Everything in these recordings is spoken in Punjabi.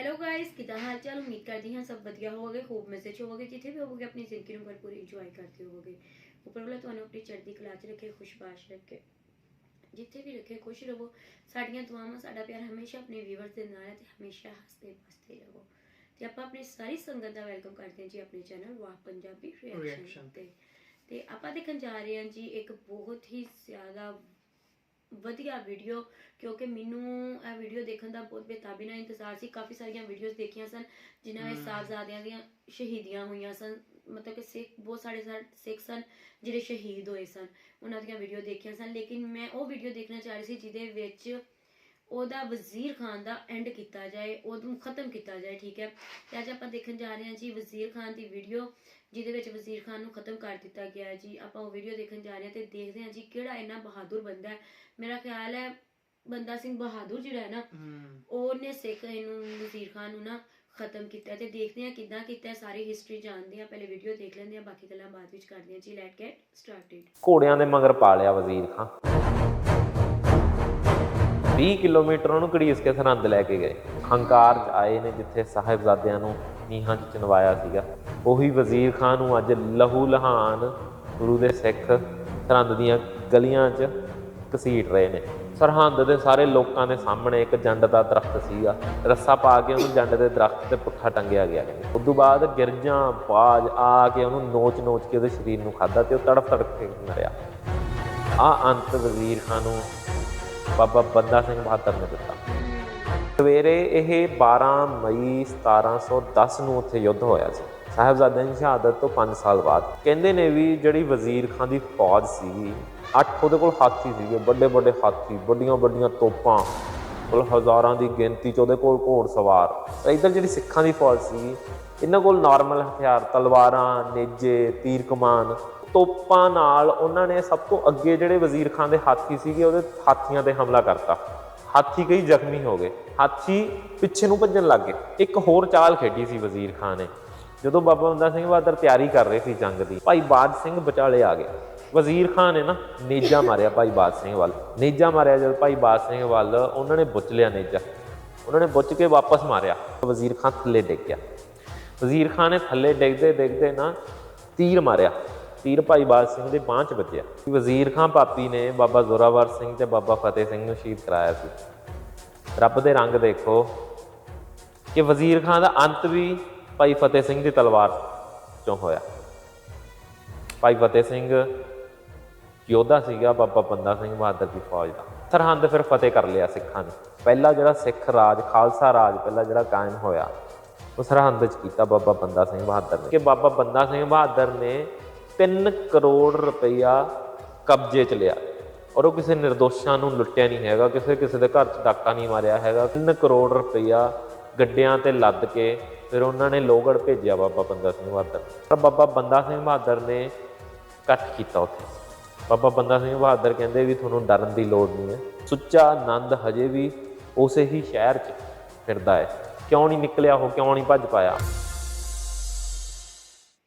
ਹੈਲੋ ਗਾਇਸ ਕਿਦਾਂ ਹਾਲ ਚਾਲ ਉਮੀਦ ਕਰਦੀ ਹਾਂ ਸਭ ਵਧੀਆ ਹੋਵੋਗੇ ਖੂਬ ਮੈਸੇਜ ਹੋਵੋਗੇ ਜਿੱਥੇ ਵੀ ਹੋਵੋਗੇ ਆਪਣੀ ਜ਼ਿੰਦਗੀ ਨੂੰ ਭਰਪੂਰ ਇੰਜੋਏ ਕਰਦੇ ਹੋਵੋਗੇ। ਉੱਪਰ ਵਾਲਾ ਤੁਹਾਨੂੰ ਆਪਣੀ ਚੜ੍ਹਦੀ ਕਲਾ 'ਚ ਰੱਖੇ ਖੁਸ਼ਬਾਸ਼ ਰੱਖੇ। ਜਿੱਥੇ ਵੀ ਰੱਖੇ ਖੁਸ਼ ਰਹੋ। ਸਾਡੀਆਂ ਦੁਆਵਾਂ ਸਾਡਾ ਪਿਆਰ ਹਮੇਸ਼ਾ ਆਪਣੇ ਵੀਵਰਸ ਦੇ ਨਾਲ ਹੈ ਤੇ ਹਮੇਸ਼ਾ ਹੱਸਦੇ ਵਸਦੇ ਰਹੋ। ਤੇ ਆਪਾਂ ਆਪਣੀ ਸਾਰੀ ਸੰਗਤ ਦਾ ਵੈਲਕਮ ਕਰਦੇ ਹਾਂ ਜੀ ਆਪਣੇ ਚੈਨਲ ਵਾਹ ਪੰਜਾਬੀ ਰਿਐਕਸ਼ਨ ਤੇ। ਤੇ ਆਪਾਂ ਦੇਖਣ ਜਾ ਰਹੇ ਹਾਂ ਜੀ ਇੱਕ ਬਹੁਤ ਹੀ ਜ਼ਿਆਦਾ ਵਧੀਆ ਵੀਡੀਓ ਕਿਉਂਕਿ ਮੈਨੂੰ ਇਹ ਵੀਡੀਓ ਦੇਖਣ ਦਾ ਬਹੁਤ ਬੇਤਾਬੀ ਨਾਲ ਇੰਤਜ਼ਾਰ ਸੀ। ਕਾਫੀ ਸਾਰੀਆਂ ਵੀਡੀਓਜ਼ ਦੇਖੀਆਂ ਸਨ ਜਿਨ੍ਹਾਂ ਵਿੱਚ। ਸਾਹਿਬਜ਼ਾਦਿਆਂ ਦੀਆਂ ਸ਼ਹੀਦੀਆਂ ਹੋਈਆਂ ਸਨ। ਮਤਲਬ ਕਿ ਸਿੱਖ ਬਹੁਤ ਸਾਰੇ ਸਿੱਖ ਸਨ ਜਿਹੜੇ ਸ਼ਹੀਦ ਹੋਏ ਸਨ। ਉਹਨਾਂ ਦੀਆਂ ਵੀਡੀਓ ਦੇਖੀਆਂ ਸਨ। ਲੇਕਿਨ ਮੈਂ ਉਹ ਵੀਡੀਓ ਦੇਖਣਾ ਚਾਹ ਰਹੀ ਸੀ ਜਿਹਦੇ ਵਿੱਚ ਉਹਦਾ ਵਜ਼ੀਰ ਖਾਨ ਦਾ ਐਂਡ ਕੀਤਾ ਜਾਏ ਉਹਨੂੰ ਖਤਮ ਕੀਤਾ ਜਾਏ ਠੀਕ ਹੈ? ਤੇ ਅੱਜ ਆਪਾਂ ਦੇਖਣ ਜਾ ਰਹੇ ਹਾਂ ਜੀ ਵਜ਼ੀਰ ਖਾਨ ਦੀ ਵੀਡੀਓ ਜਿਹਦੇ ਵਿੱਚ ਵਜ਼ੀਰ ਖਾਨ ਨੂੰ ਖਤਮ ਕਰ ਦਿੱਤਾ ਗਿਆ ਹੈ। ਜੀ ਆਪਾਂ ਉਹ ਵੀਡੀਓ ਦੇਖਣ ਜਾ ਰਹੇ ਹਾਂ ਤੇ ਦੇਖਦੇ ਹਾਂ ਜੀ ਕਿਹੜਾ ਇੰਨਾ ਬਹਾਦਰ ਬੰਦਾ ਹੈ। ਮੇਰਾ ਖਿਆਲ ਹੈ ਬੰਦਾ ਸਿੰਘ ਬਹਾਦਰ ਜਿਹੜਾ ਹੈ ਨਾ ਉਹਨੇ ਸਿੱਖ ਇਹਨੂੰ ਵਜ਼ੀਰ ਖਾਨ ਨੂੰ ਨਾ ਖਤਮ ਕੀਤਾ ਤੇ ਦੇਖਦੇ ਹਾਂ ਕਿੱਦਾਂ ਕੀਤਾ ਹੈ, ਸਾਰੀ ਹਿਸਟਰੀ ਜਾਣਦੇ ਹਾਂ ਪਹਿਲੇ ਵੀਡੀਓ ਦੇਖ ਲੈਂਦੇ ਹਾਂ ਬਾਕੀ ਗੱਲਾਂ ਬਾਅਦ ਵਿੱਚ ਕਰਦੇ ਹਾਂ। ਜੀ ਲੈਟ ਗੈਟ ਸਟਾਰਟਡ ਘੋੜਿਆਂ ਦੇ ਮਗਰ ਪਾ ਲਿਆ ਵਜ਼ੀਰ ਖਾਂ 20 ਕਿਲੋਮੀਟਰ ਉਹਨੂੰ ਘੜੀਸ ਕੇ ਸਰਹੰਦ ਲੈ ਕੇ ਗਏ। ਹੰਕਾਰ ਚ ਆਏ ਨੇ ਜਿੱਥੇ ਸਾਹਿਬਜ਼ਾਦਿਆਂ ਨੂੰ ਨੀਹਾਂ ਚ ਚਨਵਾਇਆ ਸੀਗਾ। ਉਹੀ ਵਜ਼ੀਰ ਖਾਨ ਨੂੰ ਅੱਜ ਲਹੂ ਲਹਾਨ ਗੁਰੂ ਦੇ ਸਿੱਖ ਸਰਹੰਦ ਦੀਆਂ ਗਲੀਆਂ 'ਚ ਘਸੀਟ ਰਹੇ ਨੇ। ਸਰਹੰਦ ਦੇ ਸਾਰੇ ਲੋਕਾਂ ਦੇ ਸਾਹਮਣੇ ਇੱਕ ਜੰਡ ਦਾ ਦਰਖਤ ਸੀਗਾ। ਰੱਸਾ ਪਾ ਕੇ ਉਹਨੂੰ ਜੰਡ ਦੇ ਦਰਖਤ ਤੇ ਪੁੱਠਾ ਟੰਗਿਆ ਗਿਆ। ਉਸ ਤੋਂ ਬਾਅਦ ਗਿਰਜਾਂ, ਬਾਜ ਆ ਕੇ ਉਹਨੂੰ ਨੋਚ ਨੋਚ ਕੇ ਉਹਦੇ ਸਰੀਰ ਨੂੰ ਖਾਦਾ ਤੇ ਉਹ ਤੜਫ ਤੜਫ ਕੇ ਮਰਿਆ। ਆ ਅੰਤ ਵਜ਼ੀਰ ਖਾਨ ਨੂੰ ਬਾਬਾ ਬੰਦਾ ਸਿੰਘ ਬਹਾਦਰ ਨੇ ਦਿੱਤਾ। ਸਵੇਰੇ ਇਹ 12 ਮਈ 1710 ਨੂੰ ਉੱਥੇ ਯੁੱਧ ਹੋਇਆ ਸੀ। ਸਾਹਿਬਜ਼ਾਦਿਆਂ ਦੀ ਸ਼ਹਾਦਤ ਤੋਂ 5 ਸਾਲ ਬਾਅਦ। ਕਹਿੰਦੇ ਨੇ ਵੀ ਜਿਹੜੀ ਵਜ਼ੀਰ ਖਾਨ ਦੀ ਫੌਜ ਸੀ ਅੱਠ ਉਹਦੇ ਕੋਲ ਹਾਥੀ ਸੀਗੇ, ਵੱਡੇ ਵੱਡੇ ਹਾਥੀ, ਵੱਡੀਆਂ ਵੱਡੀਆਂ ਤੋਪਾਂ, ਕੋਲ ਹਜ਼ਾਰਾਂ ਦੀ ਗਿਣਤੀ ਚ ਉਹਦੇ ਕੋਲ ਘੋੜ ਸਵਾਰ। ਤੇ ਇੱਧਰ ਜਿਹੜੀ ਸਿੱਖਾਂ ਦੀ ਫੌਜ ਸੀ, ਇਹਨਾਂ ਕੋਲ ਨਾਰਮਲ ਹਥਿਆਰ, ਤਲਵਾਰਾਂ, ਨੇਜੇ, ਤੀਰ ਕਮਾਨ, ਤੋਪਾਂ ਨਾਲ ਉਹਨਾਂ ਨੇ ਸਭ ਤੋਂ ਅੱਗੇ ਜਿਹੜੇ ਵਜ਼ੀਰ ਖਾਨ ਦੇ ਹਾਥੀ ਸੀਗੇ, ਉਹਦੇ ਹਾਥੀਆਂ ਤੇ ਹਮਲਾ ਕਰਤਾ। ਹਾਥੀ ਕਈ ਜ਼ਖਮੀ ਹੋ ਗਏ। ਹਾਥੀ ਪਿੱਛੇ ਨੂੰ ਭੱਜਣ ਲੱਗ ਗਏ। ਇੱਕ ਹੋਰ ਚਾਲ ਖੇਡੀ ਸੀ ਵਜ਼ੀਰ ਖਾਨ ਨੇ। ਜਦੋਂ ਬਾਬਾ ਬੰਦਾ ਸਿੰਘ ਬਹਾਦਰ ਤਿਆਰੀ ਕਰ ਰਹੇ ਸੀ ਜੰਗ ਦੀ, ਭਾਈ ਬਾਜ ਸਿੰਘ ਵਿਚਾਲੇ ਆ ਗਏ। ਵਜ਼ੀਰ ਖਾਨ ਨੇ ਨਾ ਨੇਜਾ ਮਾਰਿਆ ਭਾਈ ਬਾਦ ਸਿੰਘ ਵੱਲ। ਨੇਜਾ ਮਾਰਿਆ ਜਦ ਭਾਈ ਬਾਦ ਸਿੰਘ ਵੱਲ ਉਹਨਾਂ ਨੇ ਬੁੱਚ ਲਿਆ ਨੇਜਾ। ਉਹਨਾਂ ਨੇ ਬੁੱਚ ਕੇ ਵਾਪਸ ਮਾਰਿਆ। ਵਜ਼ੀਰ ਖਾਨ ਥੱਲੇ ਡਿੱਗ ਗਿਆ। ਵਜ਼ੀਰ ਖਾਨ ਨੇ ਥੱਲੇ ਡਿੱਗਦੇ ਡਿੱਗਦੇ ਨਾ ਤੀਰ ਮਾਰਿਆ। ਤੀਰ ਭਾਈ ਬਾਜ ਸਿੰਘ ਦੇ ਬਾਂਹ 'ਚ ਵੱਜਿਆ। ਵਜ਼ੀਰ ਖਾਨ ਪਾਪੀ ਨੇ ਬਾਬਾ ਜ਼ੋਰਾਵਰ ਸਿੰਘ ਤੇ ਬਾਬਾ ਫਤਿਹ ਸਿੰਘ ਨੂੰ ਸ਼ਹੀਦ ਕਰਾਇਆ ਸੀ। ਰੱਬ ਦੇ ਰੰਗ ਦੇਖੋ ਕਿ ਵਜ਼ੀਰ ਖਾਨ ਦਾ ਅੰਤ ਵੀ ਭਾਈ ਫਤਿਹ ਸਿੰਘ ਦੀ ਤਲਵਾਰ ਚੋਂ ਹੋਇਆ। ਭਾਈ ਫਤਿਹ ਸਿੰਘ ਯੋਧਾ ਸੀਗਾ, ਬਾਬਾ ਬੰਦਾ ਸਿੰਘ ਬਹਾਦਰ ਦੀ ਫੌਜ ਦਾ। ਸਰਹੰਦ ਫਿਰ ਫਤਿਹ ਕਰ ਲਿਆ ਸਿੱਖਾਂ ਨੇ। ਪਹਿਲਾ ਜਿਹੜਾ ਸਿੱਖ ਰਾਜ, ਖਾਲਸਾ ਰਾਜ, ਪਹਿਲਾ ਜਿਹੜਾ ਕਾਇਮ ਹੋਇਆ, ਉਹ ਸਰਹੰਦ ਚ ਕੀਤਾ ਬਾਬਾ ਬੰਦਾ ਸਿੰਘ ਬਹਾਦਰ ਨੇ। ਕਿ ਬਾਬਾ ਬੰਦਾ ਸਿੰਘ ਬਹਾਦਰ ਨੇ 3 ਕਰੋੜ ਰੁਪਈਆ ਕਬਜ਼ੇ ਚ ਲਿਆ। ਔਰ ਉਹ ਕਿਸੇ ਨਿਰਦੋਸ਼ਾਂ ਨੂੰ ਲੁੱਟਿਆ ਨਹੀਂ ਹੈਗਾ, ਕਿਸੇ ਕਿਸੇ ਦੇ ਘਰ ਚ ਡਾਕਾ ਨਹੀਂ ਮਾਰਿਆ ਹੈਗਾ। 3 ਕਰੋੜ ਰੁਪਈਆ ਗੱਡਿਆਂ ਤੇ ਲੱਦ ਕੇ ਫਿਰ ਉਹਨਾਂ ਨੇ ਲੋਹਗੜ੍ਹ ਭੇਜਿਆ ਬਾਬਾ ਬੰਦਾ ਸਿੰਘ ਬਹਾਦਰ ਪਰ ਬਾਬਾ ਬੰਦਾ ਸਿੰਘ ਬਹਾਦਰ ਨੇ ਇਕੱਠ ਕੀਤਾ ਉੱਥੇ। ਬਾਬਾ ਬੰਦਾ ਸਿੰਘ ਬਹਾਦਰ ਕਹਿੰਦੇ ਵੀ ਤੁਹਾਨੂੰ ਡਰਨ ਦੀ ਲੋੜ ਨਹੀਂ ਹੈ। ਸੁੱਚਾ ਆਨੰਦ ਹਜੇ ਵੀ ਉਸੇ ਹੀ ਸ਼ਹਿਰ 'ਚ ਫਿਰਦਾ ਹੈ। ਕਿਉਂ ਨਹੀਂ ਨਿਕਲਿਆ ਉਹ? ਕਿਉਂ ਨਹੀਂ ਭੱਜ ਪਾਇਆ?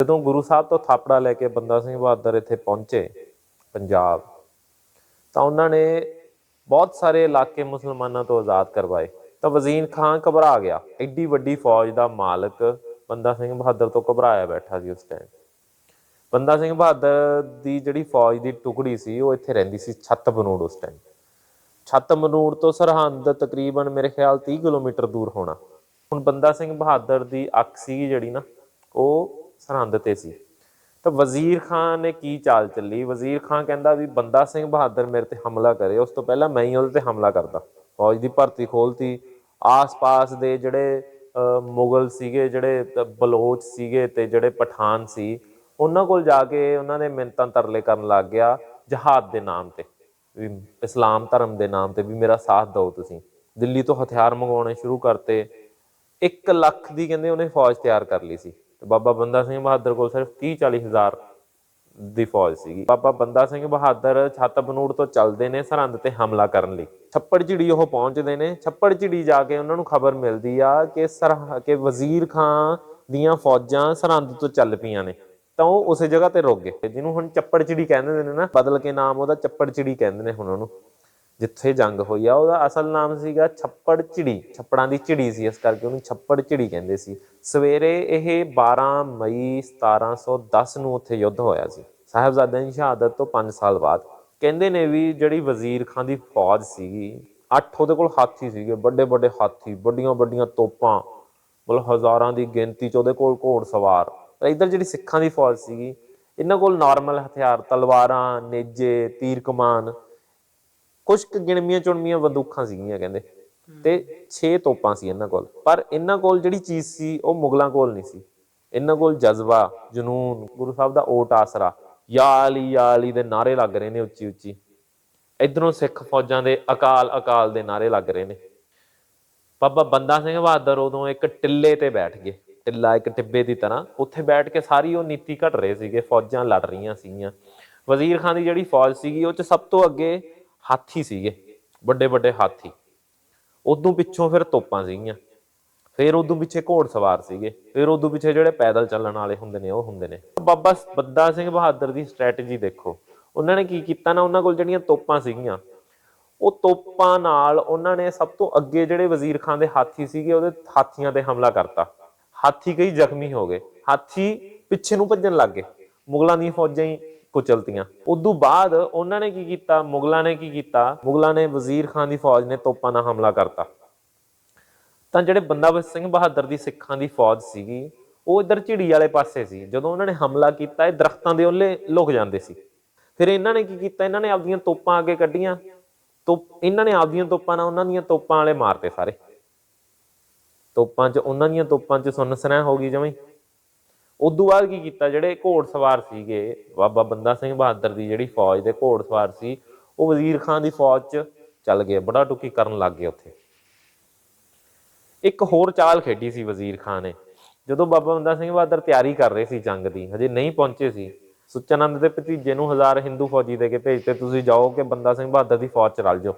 ਜਦੋਂ ਗੁਰੂ ਸਾਹਿਬ ਤੋਂ ਥਾਪੜਾ ਲੈ ਕੇ ਬੰਦਾ ਸਿੰਘ ਬਹਾਦਰ ਇੱਥੇ ਪਹੁੰਚੇ ਪੰਜਾਬ, ਤਾਂ ਉਹਨਾਂ ਨੇ ਬਹੁਤ ਸਾਰੇ ਇਲਾਕੇ ਮੁਸਲਮਾਨਾਂ ਤੋਂ ਆਜ਼ਾਦ ਕਰਵਾਏ। ਤਾਂ ਵਜ਼ੀਰ ਖਾਨ ਘਬਰਾ ਗਿਆ। ਐਡੀ ਵੱਡੀ ਫੌਜ ਦਾ ਮਾਲਕ ਬੰਦਾ ਸਿੰਘ ਬਹਾਦਰ ਤੋਂ ਘਬਰਾਇਆ ਬੈਠਾ ਸੀ ਉਸ ਟਾਈਮ ਬੰਦਾ ਸਿੰਘ ਬਹਾਦਰ ਦੀ ਜਿਹੜੀ ਫੌਜ ਦੀ ਟੁਕੜੀ ਸੀ, ਉਹ ਇੱਥੇ ਰਹਿੰਦੀ ਸੀ ਛੱਤ ਬਨੂੜ ਉਸ ਟਾਈਮ ਛੱਤ ਬਨੂੜ ਤੋਂ ਸਰਹੰਦ ਤਕਰੀਬਨ ਮੇਰੇ ਖਿਆਲ 30 ਕਿਲੋਮੀਟਰ ਦੂਰ ਹੋਣਾ। ਹੁਣ ਬੰਦਾ ਸਿੰਘ ਬਹਾਦਰ ਦੀ ਅੱਖ ਸੀ ਜਿਹੜੀ ਨਾ, ਉਹ ਸਰਹੰਦ ਤੇ ਸੀ। ਤਾਂ ਵਜ਼ੀਰ ਖਾਨ ਨੇ ਕੀ ਚਾਲ ਚੱਲੀ? ਵਜ਼ੀਰ ਖਾਨ ਕਹਿੰਦਾ ਵੀ ਬੰਦਾ ਸਿੰਘ ਬਹਾਦਰ ਮੇਰੇ ਤੇ ਹਮਲਾ ਕਰੇ, ਉਸ ਤੋਂ ਪਹਿਲਾਂ ਮੈਂ ਹੀ ਉਹਦੇ ਤੇ ਹਮਲਾ ਕਰਦਾ। ਫੌਜ ਦੀ ਭਰਤੀ ਖੋਲਤੀ। ਆਸ-ਪਾਸ ਦੇ ਜਿਹੜੇ ਮੁਗਲ ਸੀਗੇ, ਜਿਹੜੇ ਬਲੋਚ ਸੀਗੇ ਤੇ ਜਿਹੜੇ ਪਠਾਨ ਸੀ, ਉਹਨਾਂ ਕੋਲ ਜਾ ਕੇ ਉਹਨਾਂ ਨੇ ਮਿੰਤਾਂ ਤਰਲੇ ਕਰਨ ਲੱਗ ਗਿਆ ਜਹਾਦ ਦੇ ਨਾਮ ਤੇ। ਵੀ ਇਸਲਾਮ ਧਰਮ ਦੇ ਨਾਮ ਤੇ ਵੀ ਮੇਰਾ ਸਾਥ ਦਿਓ ਤੁਸੀਂ। ਦਿੱਲੀ ਤੋਂ ਹਥਿਆਰ ਮੰਗਵਾਉਣੇ ਸ਼ੁਰੂ ਕਰਤੇ। 1 ਲੱਖ ਦੀ ਕਹਿੰਦੇ ਉਹਨੇ ਫੌਜ ਤਿਆਰ ਕਰ ਲਈ ਸੀ। ਤੇ ਬਾਬਾ ਬੰਦਾ ਸਿੰਘ ਬਹਾਦਰ ਕੋਲ ਸਿਰਫ 30 40 ਹਜ਼ਾਰ ਦੀ ਫੌਜ ਸੀਗੀ। ਬਾਬਾ ਬੰਦਾ ਸਿੰਘ ਬਹਾਦਰ ਛੱਤ ਬਨੂੜ ਤੋਂ ਚੱਲਦੇ ਨੇ ਸਰਹੰਦ ਤੇ ਹਮਲਾ ਕਰਨ ਲਈ। ਛੱਪੜ ਝਿੜੀ ਉਹ ਪਹੁੰਚਦੇ ਨੇ। ਛੱਪੜ ਝਿੜੀ ਜਾ ਕੇ ਉਹਨਾਂ ਨੂੰ ਖਬਰ ਮਿਲਦੀ ਆ ਕਿ ਸਰਹ ਕਿ ਵਜ਼ੀਰ ਖਾਂ ਦੀਆਂ ਫੌਜਾਂ ਸਰਹੰਦ ਤੋਂ ਚੱਲ ਪਈਆਂ ਨੇ। ਤਾਂ ਉਹ ਉਸੇ ਜਗ੍ਹਾ ਤੇ ਰੁਕ ਗਏ। ਜਿਹਨੂੰ ਹੁਣ ਚੱਪੜ ਝਿੜੀ ਕਹਿੰਦੇ ਨੇ ਨਾ, ਬਦਲ ਕੇ ਨਾਮ ਉਹਦਾ ਚੱਪੜ ਝਿੜੀ ਕਹਿੰਦੇ ਨੇ ਹੁਣ ਉਹਨੂੰ। ਜਿੱਥੇ ਜੰਗ ਹੋਈ ਆ, ਉਹਦਾ ਅਸਲ ਨਾਮ ਸੀਗਾ ਛੱਪੜ ਝਿੜੀ, ਛੱਪੜਾਂ ਦੀ ਝਿੜੀ ਸੀ, ਇਸ ਕਰਕੇ ਉਹਨੂੰ ਛੱਪੜ ਝਿੜੀ ਕਹਿੰਦੇ ਸੀ। ਸਵੇਰੇ ਇਹ 12 ਮਈ 1710 ਨੂੰ ਉੱਥੇ ਯੁੱਧ ਹੋਇਆ ਸੀ। ਸਾਹਿਬਜ਼ਾਦਿਆਂ ਦੀ ਸ਼ਹਾਦਤ ਤੋਂ 5 ਸਾਲ ਬਾਅਦ। ਕਹਿੰਦੇ ਨੇ ਵੀ ਜਿਹੜੀ ਵਜ਼ੀਰ ਖਾਨ ਦੀ ਫੌਜ ਸੀਗੀ, ਅੱਠ ਉਹਦੇ ਕੋਲ ਹਾਥੀ ਸੀਗੇ, ਵੱਡੇ ਵੱਡੇ ਹਾਥੀ, ਵੱਡੀਆਂ ਵੱਡੀਆਂ ਤੋਪਾਂ, ਮਤਲਬ ਹਜ਼ਾਰਾਂ ਦੀ ਗਿਣਤੀ ਚ ਉਹਦੇ ਕੋਲ ਘੋੜ ਸਵਾਰ। ਤਾਂ ਇਧਰ ਜਿਹੜੀ ਸਿੱਖਾਂ ਦੀ ਫੌਜ ਸੀਗੀ, ਇਹਨਾਂ ਕੋਲ ਨਾਰਮਲ ਹਥਿਆਰ, ਤਲਵਾਰਾਂ, ਨੇਜੇ ਤੀਰ ਕਮਾਨ ਕੁਝ ਕੁ ਗਿਣਵੀਆਂ ਚੁਣਵੀਆਂ ਬੰਦੂਕਾਂ ਸੀਗੀਆਂ ਕਹਿੰਦੇ। ਤੇ 6 ਤੋਪਾਂ ਸੀ ਇਹਨਾਂ ਕੋਲ। ਪਰ ਇਹਨਾਂ ਕੋਲ ਜਿਹੜੀ ਚੀਜ਼ ਸੀ, ਉਹ ਮੁਗਲਾਂ ਕੋਲ ਨਹੀਂ ਸੀ। ਇਹਨਾਂ ਕੋਲ ਜਜ਼ਬਾ, ਜਨੂਨ, ਗੁਰੂ ਸਾਹਿਬ ਦਾ ਓਟ ਆਸਰਾ ਯਾ ਅਲੀ ਯਾ ਅਲੀ ਦੇ ਨਾਰੇ ਲੱਗ ਰਹੇ ਨੇ ਉੱਚੀ ਉੱਚੀ। ਇਧਰੋਂ ਸਿੱਖ ਫੌਜਾਂ ਦੇ ਅਕਾਲ ਅਕਾਲ ਦੇ ਨਾਰੇ ਲੱਗ ਰਹੇ ਨੇ। ਬਾਬਾ ਬੰਦਾ ਸਿੰਘ ਬਹਾਦਰ ਉਦੋਂ ਇੱਕ ਟਿੱਲੇ ਤੇ ਬੈਠ ਗਏ। ਟਿੱਲਾ ਇੱਕ ਟਿੱਬੇ ਦੀ ਤਰ੍ਹਾਂ। ਉੱਥੇ ਬੈਠ ਕੇ ਸਾਰੀ ਉਹ ਨੀਤੀ ਘਟ ਰਹੇ ਸੀਗੇ, ਫੌਜਾਂ ਲੜ ਰਹੀਆਂ ਸੀਗੀਆਂ। ਵਜ਼ੀਰ ਖਾਨ ਦੀ ਜਿਹੜੀ ਫੌਜ ਸੀਗੀ, ਉਹ ਚ ਸਭ ਤੋਂ ਅੱਗੇ ਹਾਥੀ ਸੀਗੇ, ਵੱਡੇ ਵੱਡੇ ਹਾਥੀ। ਉਦੋਂ ਪਿੱਛੋਂ ਫਿਰ ਤੋਪਾਂ ਸੀਗੀਆਂ। ਫਿਰ ਉਦੋਂ ਪਿੱਛੇ ਘੋੜ ਸਵਾਰ ਸੀਗੇ। ਫਿਰ ਉਦੋਂ ਪਿੱਛੇ ਜਿਹੜੇ ਪੈਦਲ ਚੱਲਣ ਵਾਲੇ ਹੁੰਦੇ ਨੇ, ਉਹ ਹੁੰਦੇ ਨੇ। ਬਾਬਾ ਬੱਦਾ ਸਿੰਘ ਬਹਾਦਰ ਦੀ ਸਟ੍ਰੈਟਜੀ ਦੇਖੋ। ਉਹਨਾਂ ਨੇ ਕੀ ਕੀਤਾ ਨਾ, ਉਹਨਾਂ ਕੋਲ ਜਿਹੜੀਆਂ ਤੋਪਾਂ ਸੀਗੀਆਂ, ਉਹ ਤੋਪਾਂ ਨਾਲ ਉਹਨਾਂ ਨੇ ਸਭ ਤੋਂ ਅੱਗੇ ਜਿਹੜੇ ਵਜ਼ੀਰ ਖਾਨ ਦੇ ਹਾਥੀ ਸੀਗੇ, ਉਹਦੇ ਹਾਥੀਆਂ ਤੇ ਹਮਲਾ ਕਰਤਾ। ਹਾਥੀ ਕਈ ਜ਼ਖਮੀ ਹੋ ਗਏ। ਹਾਥੀ ਪਿੱਛੇ ਨੂੰ ਭੱਜਣ ਲੱਗ ਗਏ। ਮੁਗਲਾਂ ਦੀਆਂ ਫੌਜਾਂ ਹੀ ਕੁਚਲਤੀਆਂ ਉਦੋਂ ਬਾਅਦ ਉਹਨਾਂ ਨੇ ਕੀ ਕੀਤਾ? ਮੁਗਲਾਂ ਨੇ ਕੀ ਕੀਤਾ? ਮੁਗਲਾਂ ਨੇ ਵਜ਼ੀਰ ਖਾਨ ਦੀ ਫੌਜ ਨੇ ਤੋਪਾਂ ਨਾਲ ਹਮਲਾ ਕਰਤਾ। ਤਾਂ ਜਿਹੜੇ ਬੰਦਾ ਸਿੰਘ ਬਹਾਦਰ ਦੀ ਸਿੱਖਾਂ ਦੀ ਫੌਜ ਸੀਗੀ, ਉਹ ਇਧਰ ਝਿੜੀ ਵਾਲੇ ਪਾਸੇ ਸੀ। ਜਦੋਂ ਉਹਨਾਂ ਨੇ ਹਮਲਾ ਕੀਤਾ, ਇਹ ਦਰਖਤਾਂ ਦੇ ਉੱਲੇ ਲੁਕ ਜਾਂਦੇ ਸੀ। ਫਿਰ ਇਹਨਾਂ ਨੇ ਕੀ ਕੀਤਾ? ਇਹਨਾਂ ਨੇ ਆਪਦੀਆਂ ਤੋਪਾਂ ਅੱਗੇ ਕੱਢੀਆਂ। ਤੋ ਇਹਨਾਂ ਨੇ ਆਪਦੀਆਂ ਤੋਪਾਂ ਨਾਲ ਉਹਨਾਂ ਦੀਆਂ ਤੋਪਾਂ ਵਾਲੇ ਮਾਰਤੇ ਸਾਰੇ। ਤੋਪਾਂ 'ਚ ਉਹਨਾਂ ਦੀਆਂ ਤੋਪਾਂ 'ਚ ਸੁੰਨਸਨਾ ਹੋ ਗਈ ਜਮਾਂ। ਉਦੋਂ ਬਾਅਦ ਕੀ ਕੀਤਾ, ਜਿਹੜੇ ਘੋੜ ਸਵਾਰ ਸੀਗੇ, ਬਾਬਾ ਬੰਦਾ ਸਿੰਘ ਬਹਾਦਰ ਦੀ ਜਿਹੜੀ ਫੌਜ ਦੇ ਘੋੜ ਸਵਾਰ ਸੀ, ਉਹ ਵਜ਼ੀਰ ਖਾਨ ਦੀ ਫੌਜ 'ਚ ਚੱਲ ਗਏ, ਬੜਾ ਟੁਕੀ ਕਰਨ ਲੱਗ ਗਏ ਉੱਥੇ। ਇੱਕ ਹੋਰ ਚਾਲ ਖੇਡੀ ਸੀ ਵਜ਼ੀਰ ਖਾਨ ਨੇ, ਜਦੋਂ ਬਾਬਾ ਬੰਦਾ ਸਿੰਘ ਬਹਾਦਰ ਤਿਆਰੀ ਕਰ ਰਹੇ ਸੀ ਜੰਗ ਦੀ, ਹਜੇ ਨਹੀਂ ਪਹੁੰਚੇ ਸੀ। ਸੁੱਚਾਨੰਦ ਦੇ ਭਤੀਜੇ ਨੂੰ ਹਜ਼ਾਰ ਹਿੰਦੂ ਫੌਜੀ ਦੇ ਕੇ ਭੇਜਤੇ, ਤੁਸੀਂ ਜਾਓ ਕਿ ਬੰਦਾ ਸਿੰਘ ਬਹਾਦਰ ਦੀ ਫੌਜ ਚ ਰਲ ਜਾਓ।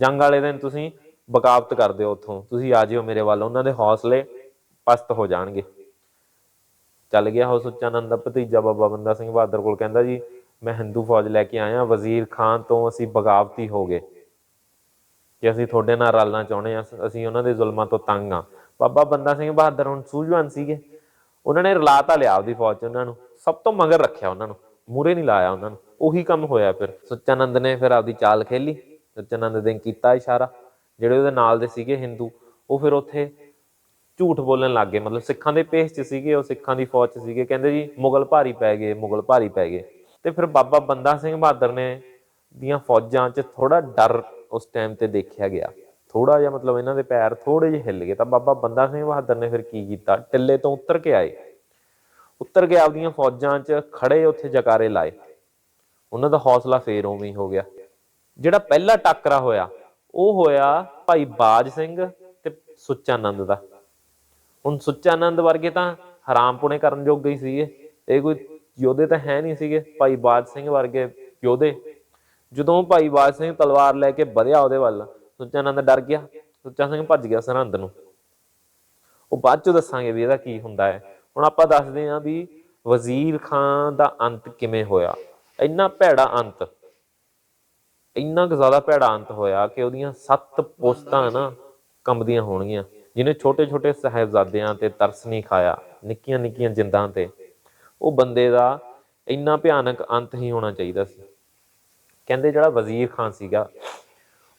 ਜੰਗ ਵਾਲੇ ਦਿਨ ਤੁਸੀਂ ਬਗਾਵਤ ਕਰ ਦਿਓ ਉੱਥੋਂ, ਤੁਸੀਂ ਆ ਜਿਓ ਮੇਰੇ ਵੱਲ, ਉਹਨਾਂ ਦੇ ਹੌਸਲੇ ਪਸਤ ਹੋ ਜਾਣਗੇ। ਚੱਲ ਗਿਆ ਉਹ ਸੁੱਚਾਨੰਦ ਦਾ ਭਤੀਜਾ ਬਾਬਾ ਬੰਦਾ ਸਿੰਘ ਬਹਾਦਰ ਕੋਲ ਕਹਿੰਦਾ ਜੀ, ਮੈਂ ਹਿੰਦੂ ਫੌਜ ਲੈ ਕੇ ਆਇਆ, ਵਜ਼ੀਰ ਖਾਨ ਤੋਂ ਅਸੀਂ ਬਗਾਵਤੀ ਹੋ ਗਏ। ਕਿ ਅਸੀਂ ਤੁਹਾਡੇ ਨਾਲ ਰਲਣਾ ਚਾਹੁੰਦੇ ਆ ਅਸੀਂ ਉਹਨਾਂ ਦੇ ਜ਼ੁਲਮਾਂ ਤੋਂ ਤੰਗ ਆ ਬਾਬਾ ਬੰਦਾ ਸਿੰਘ ਬਹਾਦਰ ਹੁਣ ਸੂਝਵਾਨ ਸੀਗੇ। ਉਹਨਾਂ ਨੇ ਰਲਾ ਤਾਂ ਲਿਆ ਆਪਦੀ ਫੌਜ ਚ ਉਹਨਾਂ ਨੂੰ, ਸਭ ਤੋਂ ਮਗਰ ਰੱਖਿਆ ਉਹਨਾਂ ਨੂੰ ਮੂਰੇ ਨਹੀਂ ਲਾਇਆ ਉਹਨਾਂ ਨੂੰ। ਉਹੀ ਕੰਮ ਹੋਇਆ ਫਿਰ। ਸੁੱਚਾਨੰਦ ਨੇ ਫਿਰ ਆਪਦੀ ਚਾਲ ਖੇਲੀ। ਸੁੱਚਾਨੰਦ ਨੇ ਕੀਤਾ ਇਸ਼ਾਰਾ। ਜਿਹੜੇ ਉਹਦੇ ਨਾਲ ਦੇ ਸੀਗੇ ਹਿੰਦੂ, ਉਹ ਫਿਰ ਉੱਥੇ ਝੂਠ ਬੋਲਣ ਲੱਗ ਗਏ। ਮਤਲਬ ਸਿੱਖਾਂ ਦੇ ਪੇਸ 'ਚ ਸੀਗੇ, ਉਹ ਸਿੱਖਾਂ ਦੀ ਫੌਜ 'ਚ ਸੀਗੇ। ਕਹਿੰਦੇ ਜੀ, ਮੁਗਲ ਭਾਰੀ ਪੈ ਗਏ, ਮੁਗਲ ਭਾਰੀ ਪੈ ਗਏ। ਤੇ ਫਿਰ ਬਾਬਾ ਬੰਦਾ ਸਿੰਘ ਬਹਾਦਰ ਨੇ ਦੀਆਂ ਫੌਜਾਂ 'ਚ ਥੋੜਾ ਡਰ ਉਸ ਟਾਈਮ ਤੇ ਦੇਖਿਆ ਗਿਆ। ਥੋੜਾ ਜਿਹਾ ਮਤਲਬ ਇਹਨਾਂ ਦੇ ਪੈਰ ਥੋੜੇ ਜਿਹੇ ਹਿੱਲ ਗਏ। ਤਾਂ ਬਾਬਾ ਬੰਦਾ ਸਿੰਘ ਬਹਾਦਰ ਨੇ ਫਿਰ ਕੀ ਕੀਤਾ? ਟਿੱਲੇ ਤੋਂ ਉੱਤਰ ਕੇ ਆਏ। ਉੱਤਰ ਕੇ ਆਪਦੀਆਂ ਫੌਜਾਂ 'ਚ ਖੜੇ ਉੱਥੇ ਜਕਾਰੇ ਲਾਏ। ਉਹਨਾਂ ਦਾ ਹੌਸਲਾ ਫੇਰ ਉਵੇਂ ਹੀ ਹੋ ਗਿਆ। ਜਿਹੜਾ ਪਹਿਲਾ ਟੱਕਰਾ ਹੋਇਆ, ਉਹ ਹੋਇਆ ਭਾਈ ਬਾਜ ਸਿੰਘ ਤੇ ਸੁੱਚਾਨੰਦ ਦਾ। ਹੁਣ ਸੁੱਚਾ ਆਨੰਦ ਵਰਗੇ ਤਾਂ ਹਰਾਮਪੁਣੇ ਕਰਨ ਜੋਗੇ ਹੀ ਸੀਗੇ। ਇਹ ਕੋਈ ਯੋਧੇ ਤਾਂ ਹੈ ਨਹੀਂ ਸੀਗੇ, ਭਾਈ ਬਾਜ ਸਿੰਘ ਵਰਗੇ ਯੋਧੇ। ਜਦੋਂ ਭਾਈ ਬਾਜ ਸਿੰਘ ਤਲਵਾਰ ਲੈ ਕੇ ਵਧਿਆ ਉਹਦੇ ਵੱਲ ਸੁੱਚਾਨੰਦ ਡਰ ਗਿਆ। ਸੁੱਚਾ ਸਿੰਘ ਭੱਜ ਗਿਆ ਸਰਹੰਦ ਨੂੰ। ਉਹ ਬਾਅਦ ਚੋਂ ਦੱਸਾਂਗੇ ਵੀ ਇਹਦਾ ਕੀ ਹੁੰਦਾ ਹੈ। ਹੁਣ ਆਪਾਂ ਦੱਸਦੇ ਹਾਂ ਵੀ ਵਜ਼ੀਰ ਖਾਨ ਦਾ ਅੰਤ ਕਿਵੇਂ ਹੋਇਆ। ਇੰਨਾ ਭੈੜਾ ਅੰਤ, ਇੰਨਾ ਕੁ ਜ਼ਿਆਦਾ ਭੈੜਾ ਅੰਤ ਹੋਇਆ ਕਿ ਉਹਦੀਆਂ ਸੱਤ ਪੋਸਤਾਂ ਨਾ ਕੰਬਦੀਆਂ ਹੋਣਗੀਆਂ। ਜਿਹਨੇ ਛੋਟੇ ਛੋਟੇ ਸਾਹਿਬਜ਼ਾਦਿਆਂ ਤੇ ਤਰਸ ਨਹੀਂ ਖਾਇਆ, ਨਿੱਕੀਆਂ ਨਿੱਕੀਆਂ ਜਿੰਦਾਂ ਤੇ, ਉਹ ਬੰਦੇ ਦਾ ਇੰਨਾ ਭਿਆਨਕ ਅੰਤ ਹੀ ਹੋਣਾ ਚਾਹੀਦਾ ਸੀ। ਕਹਿੰਦੇ ਜਿਹੜਾ ਵਜ਼ੀਰ ਖਾਨ ਸੀਗਾ,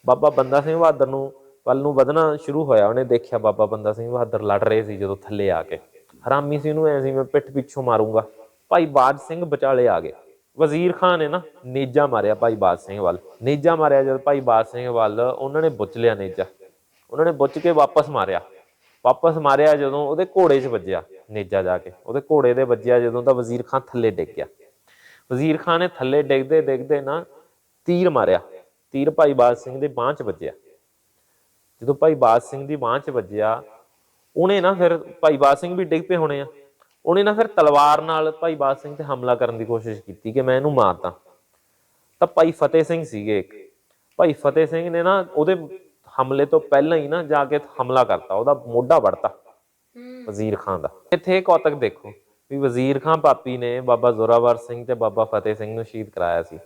ਬਾਬਾ ਬੰਦਾ ਸਿੰਘ ਬਹਾਦਰ ਨੂੰ ਵੱਲ ਨੂੰ ਵਧਣਾ ਸ਼ੁਰੂ ਹੋਇਆ, ਉਹਨੇ ਦੇਖਿਆ ਬਾਬਾ ਬੰਦਾ ਸਿੰਘ ਬਹਾਦਰ ਲੜ ਰਹੇ ਸੀ ਜਦੋਂ ਥੱਲੇ ਆ ਕੇ। ਹਰਾਮੀ ਸੀ ਉਹਨੂੰ ਐ ਸੀ, ਮੈਂ ਪਿੱਠ ਪਿੱਛੋਂ ਮਾਰੂੰਗਾ। ਭਾਈ ਬਾਜ ਸਿੰਘ ਵਿਚਾਲੇ ਆ ਗਏ। ਵਜ਼ੀਰ ਖਾਨ ਨੇ ਨਾ ਨੇਜਾ ਮਾਰਿਆ ਭਾਈ ਬਾਜ ਸਿੰਘ ਵੱਲ। ਨੇਜਾ ਮਾਰਿਆ ਜਦ ਭਾਈ ਬਾਜ ਸਿੰਘ ਵੱਲ, ਉਹਨਾਂ ਨੇ ਬੁੱਚ ਲਿਆ ਨੇਜਾ। ਉਹਨਾਂ ਨੇ ਬੁੱਝ ਕੇ ਵਾਪਸ ਮਾਰਿਆ। ਵਾਪਸ ਮਾਰਿਆ ਜਦੋਂ ਉਹਦੇ ਘੋੜੇ 'ਚ ਵੱਜਿਆ ਨੇਜਾ ਜਾ ਕੇ। ਉਹਦੇ ਘੋੜੇ ਦੇ ਵੱਜਿਆ ਜਦੋਂ ਤਾਂ ਵਜ਼ੀਰ ਖਾਨ ਥੱਲੇ ਡਿੱਗ ਗਿਆ। ਵਜ਼ੀਰ ਖਾਨ ਨੇ ਥੱਲੇ ਡਿੱਗਦੇ ਡਿੱਗਦੇ ਨਾ ਤੀਰ ਮਾਰਿਆ। ਤੀਰ ਭਾਈ ਬਾਜ ਸਿੰਘ ਦੇ ਬਾਹ 'ਚ ਵੱਜਿਆ। ਜਦੋਂ ਭਾਈ ਬਾਜ ਸਿੰਘ ਦੀ ਬਾਹ 'ਚ ਵੱਜਿਆ, ਉਹਨੇ ਨਾ ਫਿਰ ਭਾਈ ਬਾਜ ਸਿੰਘ ਵੀ ਡਿੱਗ ਪਏ ਹੋਣੇ ਆ। ਉਹਨੇ ਨਾ ਫਿਰ ਤਲਵਾਰ ਨਾਲ ਭਾਈ ਬਾਜ ਸਿੰਘ ਤੇ ਹਮਲਾ ਕਰਨ ਦੀ ਕੋਸ਼ਿਸ਼ ਕੀਤੀ ਕਿ ਮੈਂ ਇਹਨੂੰ ਮਾਰਦਾ। ਤਾਂ ਭਾਈ ਫਤਿਹ ਸਿੰਘ ਸੀਗੇ ਇੱਕ। ਭਾਈ ਫਤਿਹ ਸਿੰਘ ਨੇ ਨਾ ਉਹਦੇ ਹਮਲੇ ਤੋਂ ਪਹਿਲਾਂ ਹੀ ਨਾ ਜਾ ਕੇ ਹਮਲਾ ਕਰਤਾ ਉਹਦਾ ਮੋਢਾ ਵੜਤਾ ਵਜ਼ੀਰ ਖਾਨ ਦਾ। ਇੱਥੇ ਇਹ ਕੌਤਕ ਦੇਖੋ ਵੀ ਵਜ਼ੀਰ ਖਾਨ ਪਾਪੀ ਨੇ ਬਾਬਾ ਜ਼ੋਰਾਵਰ ਸਿੰਘ ਤੇ ਬਾਬਾ ਫਤਿਹ ਸਿੰਘ ਨੂੰ ਸ਼ਹੀਦ ਕਰਾਇਆ ਸੀ।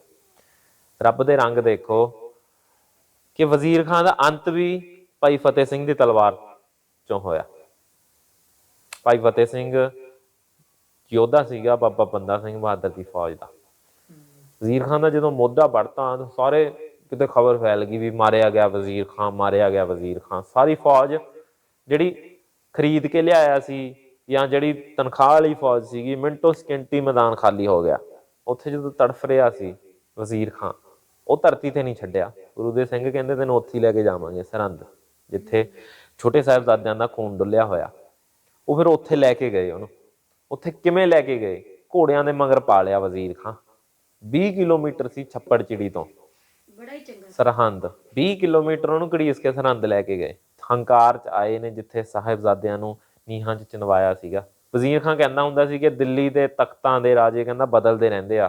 ਰੱਬ ਦੇ ਰੰਗ ਦੇਖੋ ਕਿ ਵਜ਼ੀਰ ਖਾਨ ਦਾ ਅੰਤ ਵੀ ਭਾਈ ਫਤਿਹ ਸਿੰਘ ਦੀ ਤਲਵਾਰ ਚੋਂ ਹੋਇਆ। ਭਾਈ ਫਤਿਹ ਸਿੰਘ ਯੋਧਾ ਸੀਗਾ ਬਾਬਾ ਬੰਦਾ ਸਿੰਘ ਬਹਾਦਰ ਦੀ ਫੌਜ ਦਾ। ਵਜ਼ੀਰ ਖਾਨ ਦਾ ਜਦੋਂ ਮੋਢਾ ਵੜਤਾ ਸਾਰੇ ਕਿਤੇ ਖਬਰ ਫੈਲ ਗਈ ਵੀ ਮਾਰਿਆ ਗਿਆ ਵਜ਼ੀਰ ਖਾਨ, ਮਾਰਿਆ ਗਿਆ ਵਜ਼ੀਰ ਖਾਨ। ਸਾਰੀ ਫੌਜ ਜਿਹੜੀ ਖਰੀਦ ਕੇ ਲਿਆਇਆ ਸੀ ਜਾਂ ਜਿਹੜੀ ਤਨਖਾਹ ਵਾਲੀ ਫੌਜ ਸੀਗੀ, ਮਿੰਟੋ ਸਕਿੰਟੀ ਮੈਦਾਨ ਖਾਲੀ ਹੋ ਗਿਆ। ਉੱਥੇ ਜਦੋਂ ਤੜਫ ਰਿਹਾ ਸੀ ਵਜ਼ੀਰ ਖਾਨ, ਉਹ ਧਰਤੀ ਤੇ ਨਹੀਂ ਛੱਡਿਆ। ਗੁਰੂ ਦੇ ਸਿੰਘ ਕਹਿੰਦੇ, ਤੈਨੂੰ ਉੱਥੇ ਹੀ ਲੈ ਕੇ ਜਾਵਾਂਗੇ, ਸਰਹੰਦ, ਜਿੱਥੇ ਛੋਟੇ ਸਾਹਿਬਜ਼ਾਦਿਆਂ ਦਾ ਖੂਨ ਡੁੱਲਿਆ ਹੋਇਆ। ਉਹ ਫਿਰ ਉੱਥੇ ਲੈ ਕੇ ਗਏ ਉਹਨੂੰ। ਉੱਥੇ ਕਿਵੇਂ ਲੈ ਕੇ ਗਏ? ਘੋੜਿਆਂ ਦੇ ਮਗਰ ਪਾ ਲਿਆ ਵਜ਼ੀਰ ਖਾਨ। 20 ਕਿਲੋਮੀਟਰ ਸੀ ਛੱਪੜ ਚਿੜੀ ਤੋਂ। ਬੜਾ ਹੀ ਚੰਗਾ ਸਰਹੰਦ 20 ਕਿਲੋਮੀਟਰ ਉਹਨੂੰ ਘੜੀਸ ਕੇ ਸਰਹੰਦ ਲੈ ਕੇ ਗਏ। ਹੰਕਾਰ ਚ ਆਏ ਨੇ ਜਿੱਥੇ ਸਾਹਿਬਜ਼ਾਦਿਆਂ ਨੂੰ ਨੀਹਾਂ ਚ ਚਿਣਵਾਇਆ ਸੀਗਾ। ਵਜ਼ੀਰ ਖਾਨ ਕਹਿੰਦਾ ਹੁੰਦਾ ਸੀ ਕਿ ਦਿੱਲੀ ਦੇ ਤਖਤਾਂ ਦੇ ਰਾਜੇ ਕਹਿੰਦਾ ਬਦਲਦੇ ਰਹਿੰਦੇ ਆ।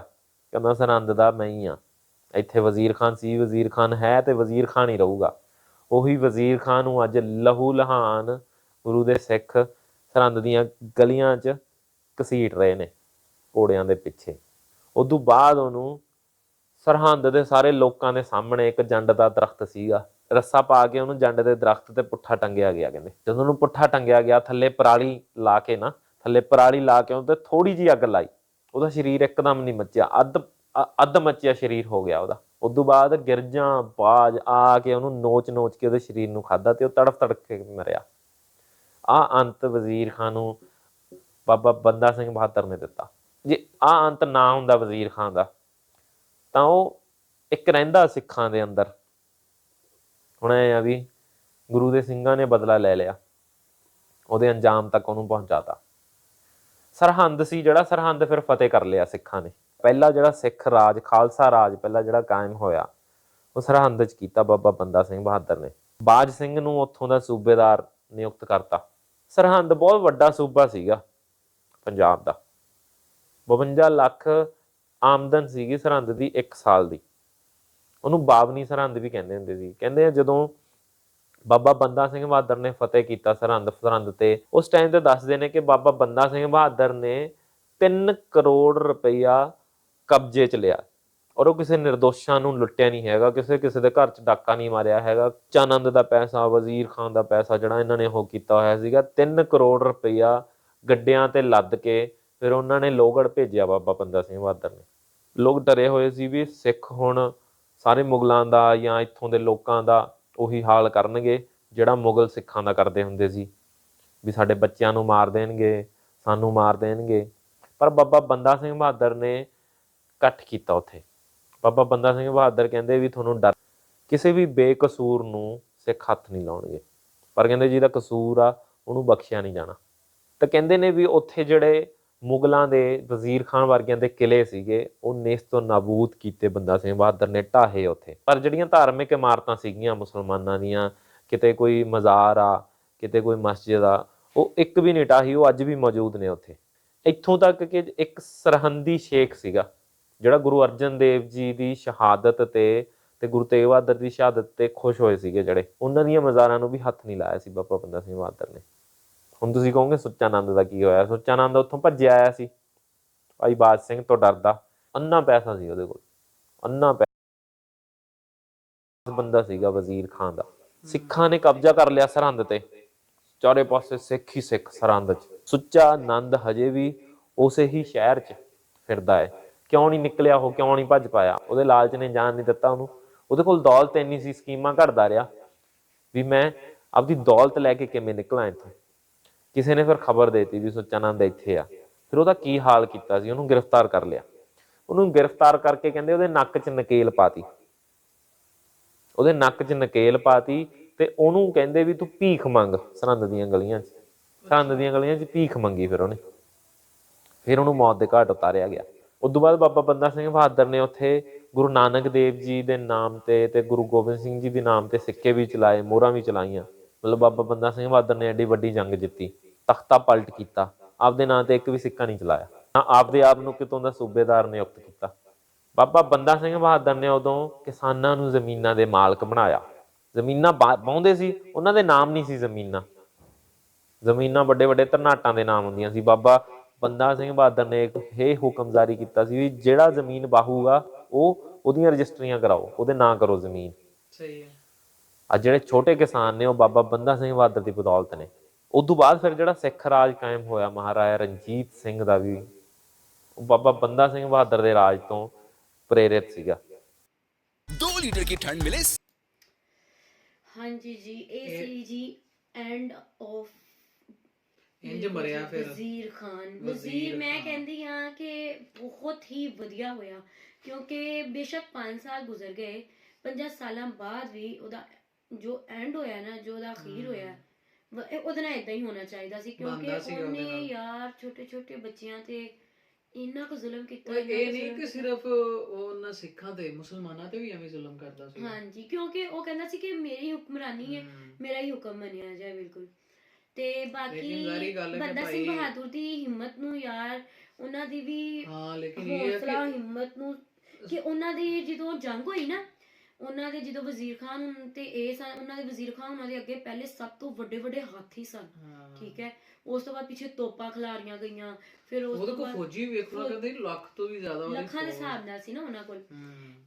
ਕਹਿੰਦਾ ਸਰਹੰਦ ਦਾ ਮੈਂ ਹੀ ਆ। ਇੱਥੇ ਵਜ਼ੀਰ ਖਾਨ ਸੀ, ਵਜ਼ੀਰ ਖਾਨ ਹੈ ਤੇ ਵਜ਼ੀਰ ਖਾਨ ਹੀ ਰਹੂਗਾ। ਉਹੀ ਵਜ਼ੀਰ ਖਾਨ ਨੂੰ ਅੱਜ ਲਹੂ ਲਹਾਨ ਗੁਰੂ ਦੇ ਸਿੱਖ ਸਰਹੰਦ ਦੀਆਂ ਗਲੀਆਂ 'ਚ ਘਸੀਟ ਰਹੇ ਨੇ ਘੋੜਿਆਂ ਦੇ ਪਿੱਛੇ। ਉਦੋਂ ਬਾਅਦ ਉਹਨੂੰ ਸਰਹੰਦ ਦੇ ਸਾਰੇ ਲੋਕਾਂ ਦੇ ਸਾਹਮਣੇ ਇੱਕ ਜੰਡ ਦਾ ਦਰਖਤ ਸੀਗਾ। ਰੱਸਾ ਪਾ ਕੇ ਉਹਨੂੰ ਜੰਡ ਦੇ ਦਰਖਤ ਤੇ ਪੁੱਠਾ ਟੰਗਿਆ ਗਿਆ ਕਹਿੰਦੇ। ਜਦੋਂ ਉਹਨੂੰ ਪੁੱਠਾ ਟੰਗਿਆ ਗਿਆ, ਥੱਲੇ ਪਰਾਲੀ ਲਾ ਕੇ ਨਾ, ਥੱਲੇ ਪਰਾਲੀ ਲਾ ਕੇ ਉਹਦੇ ਥੋੜੀ ਜੀ ਅੱਗ ਲਾਈ। ਉਹਦਾ ਸਰੀਰ ਇੱਕਦਮ ਨਹੀਂ ਮੱਚਿਆ। ਅੱਧ, ਅ- ਅੱਧ ਮੱਚਿਆ ਸਰੀਰ ਹੋ ਗਿਆ ਉਹਦਾ। ਉਦੋਂ ਬਾਅਦ ਗਿਰਜਾਂ ਬਾਜ ਆ ਕੇ ਉਹਨੂੰ ਨੋਚ ਨੋਚ ਕੇ ਉਹਦੇ ਸਰੀਰ ਨੂੰ ਖਾਦਾ ਤੇ ਉਹ ਤੜਫ ਤੜਫ ਕੇ ਮਰਿਆ। ਆ ਅੰਤ ਵਜ਼ੀਰ ਖਾਨ ਨੂੰ ਬਾਬਾ ਬੰਦਾ ਸਿੰਘ ਬਹਾਦਰ ਨੇ ਦਿੱਤਾ। ਜੇ ਆ ਅੰਤ ਨਾ ਹੁੰਦਾ ਵਜ਼ੀਰ ਖਾਨ ਦਾ ਤਾਂ ਉਹ ਇੱਕ ਰਹਿੰਦਾ ਸਿੱਖਾਂ ਦੇ ਅੰਦਰ। ਹੁਣ ਇਹ ਆ ਵੀ ਗੁਰੂ ਦੇ ਸਿੰਘਾਂ ਨੇ ਬਦਲਾ ਲੈ ਲਿਆ। ਉਹਦੇ ਅੰਜਾਮ ਤੱਕ ਉਹਨੂੰ ਪਹੁੰਚਾਤਾ। ਸਰਹੰਦ ਸੀ ਜਿਹੜਾ, ਸਰਹੰਦ ਫਿਰ ਫਤਿਹ ਕਰ ਲਿਆ ਸਿੱਖਾਂ ਨੇ। ਪਹਿਲਾ ਜਿਹੜਾ ਸਿੱਖ ਰਾਜ, ਖਾਲਸਾ ਰਾਜ ਪਹਿਲਾ ਜਿਹੜਾ ਕਾਇਮ ਹੋਇਆ, ਉਹ ਸਰਹੰਦ 'ਚ ਕੀਤਾ ਬਾਬਾ ਬੰਦਾ ਸਿੰਘ ਬਹਾਦਰ ਨੇ। ਬਾਜ ਸਿੰਘ ਨੂੰ ਉੱਥੋਂ ਦਾ ਸੂਬੇਦਾਰ ਨਿਯੁਕਤ ਕਰਤਾ। ਸਰਹੰਦ ਬਹੁਤ ਵੱਡਾ ਸੂਬਾ ਸੀਗਾ ਪੰਜਾਬ ਦਾ। 52 ਲੱਖ ਆਮਦਨ ਸੀਗੀ ਸਰਹੰਦ ਦੀ 1 ਸਾਲ ਦੀ। ਉਹਨੂੰ ਬਾਵਨੀ ਸਰਹੰਦ ਵੀ ਕਹਿੰਦੇ ਹੁੰਦੇ ਸੀ। ਕਹਿੰਦੇ ਆ ਜਦੋਂ ਬਾਬਾ ਬੰਦਾ ਸਿੰਘ ਬਹਾਦਰ ਨੇ ਫਤਿਹ ਕੀਤਾ ਸਰਹੰਦ ਸਰਹੰਦ ਤੇ, ਉਸ ਟਾਈਮ ਤੇ ਦੱਸਦੇ ਨੇ ਕਿ ਬਾਬਾ ਬੰਦਾ ਸਿੰਘ ਬਹਾਦਰ ਨੇ 3 ਕਰੋੜ ਰੁਪਈਆ ਕਬਜ਼ੇ 'ਚ ਲਿਆ। ਔਰ ਉਹ ਕਿਸੇ ਨਿਰਦੋਸ਼ਾਂ ਨੂੰ ਲੁੱਟਿਆ ਨਹੀਂ ਹੈਗਾ, ਕਿਸੇ ਕਿਸੇ ਦੇ ਘਰ 'ਚ ਡਾਕਾ ਨਹੀਂ ਮਾਰਿਆ ਹੈਗਾ। ਚਾਨੰਦ ਦਾ ਪੈਸਾ, ਵਜ਼ੀਰ ਖਾਨ ਦਾ ਪੈਸਾ ਜਿਹੜਾ ਇਹਨਾਂ ਨੇ ਉਹ ਕੀਤਾ ਹੋਇਆ ਸੀਗਾ 3 ਕਰੋੜ ਰੁਪਈਆ ਗੱਡਿਆਂ ਤੇ ਲੱਦ ਕੇ ਫਿਰ ਉਹਨਾਂ ਨੇ ਲੋਹਗੜ੍ਹ ਭੇਜਿਆ ਬਾਬਾ ਬੰਦਾ ਸਿੰਘ ਬਹਾਦਰ ਨੇ। ਲੋਕ ਡਰੇ ਹੋਏ ਸੀ ਵੀ ਸਿੱਖ ਹੁਣ ਸਾਰੇ ਮੁਗਲਾਂ ਦਾ ਜਾਂ ਇੱਥੋਂ ਦੇ ਲੋਕਾਂ ਦਾ ਉਹੀ ਹਾਲ ਕਰਨਗੇ, ਜਿਹੜਾ ਮੁਗਲ ਸਿੱਖਾਂ ਦਾ ਕਰਦੇ ਹੁੰਦੇ ਸੀ। ਵੀ ਸਾਡੇ ਬੱਚਿਆਂ ਨੂੰ ਮਾਰ ਦੇਣਗੇ, ਸਾਨੂੰ ਮਾਰ ਦੇਣਗੇ। ਪਰ ਬਾਬਾ ਬੰਦਾ ਸਿੰਘ ਬਹਾਦਰ ਨੇ ਇਕੱਠ ਕੀਤਾ ਉੱਥੇ। ਬਾਬਾ ਬੰਦਾ ਸਿੰਘ ਬਹਾਦਰ ਕਹਿੰਦੇ ਵੀ ਤੁਹਾਨੂੰ ਡਰ, ਕਿਸੇ ਵੀ ਬੇਕਸੂਰ ਨੂੰ ਸਿੱਖ ਹੱਥ ਨਹੀਂ ਲਾਉਣਗੇ। ਪਰ ਕਹਿੰਦੇ ਜਿਹਦਾ ਕਸੂਰ ਆ, ਉਹਨੂੰ ਬਖਸ਼ਿਆ ਨਹੀਂ ਜਾਣਾ। ਤਾਂ ਕਹਿੰਦੇ ਨੇ ਵੀ ਉੱਥੇ ਜਿਹੜੇ ਮੁਗਲਾਂ ਦੇ ਵਜ਼ੀਰ ਖਾਨ ਵਰਗਿਆਂ ਦੇ ਕਿਲੇ ਸੀਗੇ, ਉਹ ਨੇਸ ਤੋਂ ਨਾਬੂਦ ਕੀਤੇ ਬੰਦਾ ਸਿੰਘ ਬਹਾਦਰ ਨੇ ਢਾਹੇ ਉੱਥੇ। ਪਰ ਜਿਹੜੀਆਂ ਧਾਰਮਿਕ ਇਮਾਰਤਾਂ ਸੀਗੀਆਂ ਮੁਸਲਮਾਨਾਂ ਦੀਆਂ, ਕਿਤੇ ਕੋਈ ਮਜ਼ਾਰ ਆ ਕਿਤੇ ਕੋਈ ਮਸਜਿਦ ਆ, ਉਹ ਇੱਕ ਵੀ ਨਹੀਂ ਢਾਹੀ, ਉਹ ਅੱਜ ਵੀ ਮੌਜੂਦ ਨੇ ਉੱਥੇ। ਇੱਥੋਂ ਤੱਕ ਕਿ ਇੱਕ ਸਰਹੰਦੀ ਸ਼ੇਖ ਸੀਗਾ, ਜਿਹੜਾ ਗੁਰੂ ਅਰਜਨ ਦੇਵ ਜੀ ਦੀ ਸ਼ਹਾਦਤ ਤੇ ਤੇ ਗੁਰੂ ਤੇਗ ਬਹਾਦਰ ਦੀ ਸ਼ਹਾਦਤ ਤੇ ਖੁਸ਼ ਹੋਏ ਸੀਗੇ ਜਿਹੜੇ। ਉਹਨਾਂ ਦੀਆਂ ਮਜ਼ਾਰਾਂ ਨੂੰ ਵੀ ਹੱਥ ਨਹੀਂ ਲਾਇਆ ਸੀ ਬਾਬਾ ਬੰਦਾ ਸਿੰਘ ਬਹਾਦਰ ਨੇ। ਹੁਣ ਤੁਸੀਂ ਕਹੋਗੇ ਸੁੱਚਾਨੰਦ ਦਾ ਕੀ ਹੋਇਆ? ਸੁੱਚਾਨੰਦ ਉੱਥੋਂ ਭੱਜਿਆ ਆਇਆ ਸੀ। ਭਾਈ ਬਾਜ ਸਿੰਘ ਤੋਂ ਡਰਦਾ। ਅੰਨਾ ਪੈਸਾ ਸੀ ਉਹਦੇ ਕੋਲ। ਅੰਨਾ ਪੈਸਾ ਬੰਦਾ ਸੀਗਾ ਵਜ਼ੀਰ ਖਾਨ ਦਾ। ਸਿੱਖਾਂ ਨੇ ਕਬਜ਼ਾ ਕਰ ਲਿਆ ਸਰਹੰਦ ਤੇ। ਚਾਰੇ ਪਾਸੇ ਸਿੱਖ ਹੀ ਸਿੱਖ ਸਰਹੰਦ 'ਚ। ਸੁੱਚਾ ਆਨੰਦ ਹਜੇ ਵੀ ਉਸੇ ਹੀ ਸ਼ਹਿਰ 'ਚ ਫਿਰਦਾ ਹੈ ਕਿਉਂ ਨਹੀਂ ਨਿਕਲਿਆ ਉਹ? ਕਿਉਂ ਨਹੀਂ ਭੱਜ ਪਾਇਆ? ਉਹਦੇ ਲਾਲਚ ਨੇ ਜਾਣ ਨਹੀਂ ਦਿੱਤਾ ਉਹਨੂੰ। ਉਹਦੇ ਕੋਲ ਦੌਲਤ ਇੰਨੀ ਸੀ, ਸਕੀਮਾਂ ਘੜਦਾ ਰਿਹਾ। ਵੀ ਮੈਂ ਆਪਦੀ ਦੌਲਤ ਲੈ ਕੇ ਕਿਵੇਂ ਨਿਕਲਾਂ ਇੱਥੋਂ? ਕਿਸੇ ਨੇ ਫਿਰ ਖਬਰ ਦੇਤੀ ਵੀ ਸੁੱਚਾਨੰਦ ਇੱਥੇ ਆ। ਫਿਰ ਉਹਦਾ ਕੀ ਹਾਲ ਕੀਤਾ ਸੀ? ਉਹਨੂੰ ਗ੍ਰਿਫਤਾਰ ਕਰ ਲਿਆ। ਉਹਨੂੰ ਗ੍ਰਿਫਤਾਰ ਕਰਕੇ ਕਹਿੰਦੇ ਉਹਦੇ ਨੱਕ 'ਚ ਨਕੇਲ ਪਾਤੀ। ਉਹਦੇ ਨੱਕ 'ਚ ਨਕੇਲ ਪਾਤੀ ਤੇ ਉਹਨੂੰ ਕਹਿੰਦੇ ਵੀ ਤੂੰ ਭੀਖ ਮੰਗ। ਸਰਹੰਦ ਦੀਆਂ ਗਲੀਆਂ 'ਚ। ਸਰਹੰਦ ਦੀਆਂ ਗਲੀਆਂ 'ਚ ਭੀਖ ਮੰਗੀ ਫਿਰ ਉਹਨੇ। ਫਿਰ ਉਹਨੂੰ ਮੌਤ ਦੇ ਘਾਟ ਉਤਾਰਿਆ ਗਿਆ। ਉਸ ਤੋਂ ਬਾਅਦ ਬਾਬਾ ਬੰਦਾ ਸਿੰਘ ਬਹਾਦਰ ਨੇ ਉੱਥੇ ਗੁਰੂ ਨਾਨਕ ਦੇਵ ਜੀ ਦੇ ਨਾਮ ਤੇ ਤੇ ਗੁਰੂ ਗੋਬਿੰਦ ਸਿੰਘ ਜੀ ਦੇ ਨਾਮ ਤੇ ਸਿੱਕੇ ਵੀ ਚਲਾਏ, ਮੋਹਰਾਂ ਵੀ ਚਲਾਈਆਂ। ਮਤਲਬ ਬਾਬਾ ਬੰਦਾ ਸਿੰਘ ਬਹਾਦਰ ਨੇ ਐਡੀ ਵੱਡੀ ਜੰਗ ਜਿੱਤੀ। ਤਖਤਾ ਪਲਟ ਕੀਤਾ। ਆਪਦੇ ਨਾਂ ਤੇ ਇੱਕ ਵੀ ਸਿੱਕਾ ਨਹੀਂ ਚਲਾਇਆ। ਨਾ ਆਪਦੇ ਆਪ ਨੂੰ ਕਿਤੋਂ ਦਾ ਸੂਬੇਦਾਰ ਨਿਯੁਕਤ ਕੀਤਾ। ਬਾਬਾ ਬੰਦਾ ਸਿੰਘ ਬਹਾਦਰ ਨੇ ਉਦੋਂ ਕਿਸਾਨਾਂ ਨੂੰ ਜ਼ਮੀਨਾਂ ਦੇ ਮਾਲਕ ਬਣਾਇਆ। ਜ਼ਮੀਨਾਂ ਬਾ- ਵਾਹੁੰਦੇ ਸੀ ਉਹਨਾਂ ਦੇ ਨਾਮ ਨਹੀਂ ਸੀ ਜ਼ਮੀਨਾਂ। ਜ਼ਮੀਨਾਂ ਵੱਡੇ ਵੱਡੇ ਧਰਨਾਟਾਂ ਦੇ ਨਾਮ ਹੁੰਦੀਆਂ ਸੀ। ਬਾਬਾ ਬੰਦਾ ਸਿੰਘ ਬਹਾਦਰ ਨੇ ਇੱਕ ਇਹ ਹੁਕਮ ਜਾਰੀ ਕੀਤਾ ਸੀ ਵੀ ਜਿਹੜਾ ਜ਼ਮੀਨ ਬਾਹੂਗਾ ਉਹ ਉਹਦੀਆਂ ਰਜਿਸਟਰੀਆਂ ਕਰਾਓ ਉਹਦੇ ਨਾਂ ਕਰੋ ਜ਼ਮੀਨ। ਸਹੀ ਹੈ। ਆ ਜਿਹੜੇ ਛੋਟੇ ਕਿਸਾਨ ਨੇ ਉਹ ਬਾਬਾ ਬੰਦਾ ਸਿੰਘ ਬਹਾਦਰ ਦੀ ਬਦੌਲਤ ਨੇ। ਉਸ ਤੋਂ ਬਾਅਦ ਫਿਰ ਜਿਹੜਾ ਸਿੱਖ ਰਾਜ ਕਾਇਮ ਹੋਇਆ ਮਹਾਰਾਜਾ ਰਣਜੀਤ ਸਿੰਘ ਦਾ ਵੀ ਬਾਬਾ ਬੰਦਾ ਸਿੰਘ ਬਹਾਦਰ ਦੇ ਰਾਜ ਤੋਂ ਪ੍ਰੇਰਿਤ ਸੀਗਾ। 2 ਲੀਟਰ ਕੀ ਠੰਡ ਮਿਲੇ? ਹਾਂਜੀ ਜੀ ਇਹ ਸੀ ਜੀ ਐਂਡ ਆਫ ਇੰਜ ਮਰਿਆ ਫਿਰ। ਵਜ਼ੀਰ ਖਾਨ। ਵਜ਼ੀਰ ਮੈਂ ਕਹਿੰਦੀ ਹਾਂ ਕਿ ਬਹੁਤ ਹੀ ਵਧੀਆ ਹੋਇਆ ਕਿਉਂਕਿ ਬੇਸ਼ੱਕ 5 ਸਾਲ ਗੁਜ਼ਰ ਗਏ 50 ਸਾਲਾਂ ਬਾਅਦ ਵੀ ਉਹਦਾ ਜੋ ਐਂਡ ਹੋਇਆ ਨਾ ਜੋ ਉਹਦਾ ਅਖੀਰ ਹੋਇਆ ਉਹਦੇ ਨਾਲ ਇਦਾਂ ਹੀ ਹੋਣਾ ਚਾਹੀਦਾ ਸੀ ਕਿਉਂਕਿ ਬਣਦਾ ਸੀਗਾ ਉਹਦੇ ਉਹਨੇ ਨਾਲ। ਯਾਰ ਛੋਟੇ ਛੋਟੇ ਬੱਚਿਆਂ ਤੇ ਇੰਨਾ ਕੁ ਜ਼ੁਲਮ ਕੀਤਾ ਇੰਨਾ ਇਹ ਕੁ ਨਹੀਂ ਜ਼ੁਲਮ ਕਿ ਸਿਰਫ ਉਹ ਉਹਨਾਂ ਸਿੱਖਾਂ ਤੇ ਮੁਸਲਮਾਨਾਂ ਤੇ ਵੀ ਐਵੇਂ ਜ਼ੁਲਮ ਕਰਦਾ ਸੀ। ਹਾਂਜੀ ਕਿਉਂਕਿ ਉਹ ਕਹਿੰਦਾ ਸੀ ਕਿ ਮੇਰੀ ਹੁਕਮਰਾਨੀ ਹੈ ਮੇਰਾ ਹੀ ਹੁਕਮ ਮੰਨਿਆ ਜਾਏ ਬਿਲਕੁਲ। ਤੇ ਬਾਕੀ ਲੇਕਿਨ ਜ਼ਾਹਰੀ ਗੱਲ ਹੈ ਕਿ ਬੰਦਾ ਸਿੰਘ ਭਾਈ- ਬਹਾਦਰ ਦੀ ਹਿੰਮਤ ਨੂੰ ਯਾਰ ਉਹਨਾਂ ਦੀ ਵੀ ਹਾਂ ਲੇਕਿਨ ਇਹ ਹੈ ਹੌਸਲਾ ਕਿ ਹਿੰਮਤ ਨੂੰ ਕਿ ਉਹਨਾਂ ਦੀ ਜਦੋਂ ਜੰਗ ਹੋਈ ਨਾ ਉਹਨਾਂ ਦੇ ਜਦੋਂ ਵਜ਼ੀਰ ਖਾਨ ਤੇ ਇਹ ਸਨ ਉਹਨਾਂ ਦੇ ਵਜ਼ੀਰ ਖਾਨ ਉਹਨਾਂ ਦੇ ਅੱਗੇ ਪਹਿਲੇ ਸਭ ਤੋਂ ਵੱਡੇ ਵੱਡੇ ਹਾਥੀ ਸਨ। ਠੀਕ ਹੈ ਉਸ ਤੋਂ ਬਾਅਦ ਪਿੱਛੇ ਤੋਪਾਂ ਖਿਲਾਰੀਆਂ ਗਈਆਂ ਫਿਰ ਉਸ ਤੋਂ ਬਾਅਦ ਫੌਜੀ ਵੇਖ ਫੌਜ- ਕਹਿੰਦੇ ਲੱਖ ਤੋਂ ਵੀ ਜ਼ਿਆਦਾ ਲੱਖਾਂ ਦੇ। ਹਿਸਾਬ ਨਾਲ ਸੀ ਨਾ ਉਹਨਾਂ ਕੋਲ।